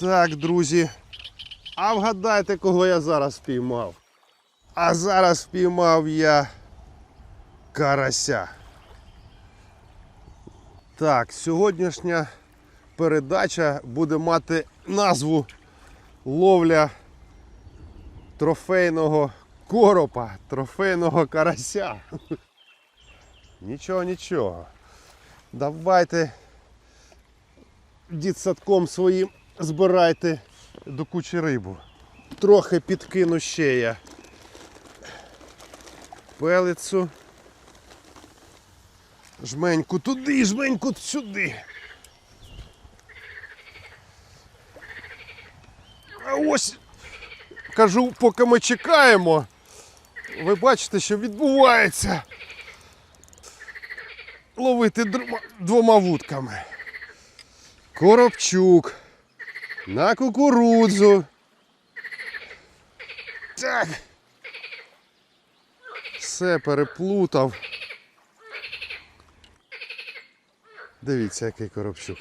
Так, друзі. А вгадайте, кого я зараз впіймав. А зараз впіймав я карася. Так, сьогоднішня передача буде мати назву ловля трофейного коропа, трофейного карася. Нічого, нічого. Давайте дітсадком своїм збирайте до кучі рибу. Трохи підкину ще я пелицю. Жменьку туди, жменьку сюди. А ось кажу, поки ми чекаємо, ви бачите, що відбувається. Ловити двома вудками. Коробчук. На кукурудзу. Так. Все переплутав. Дивіться, який коробчук.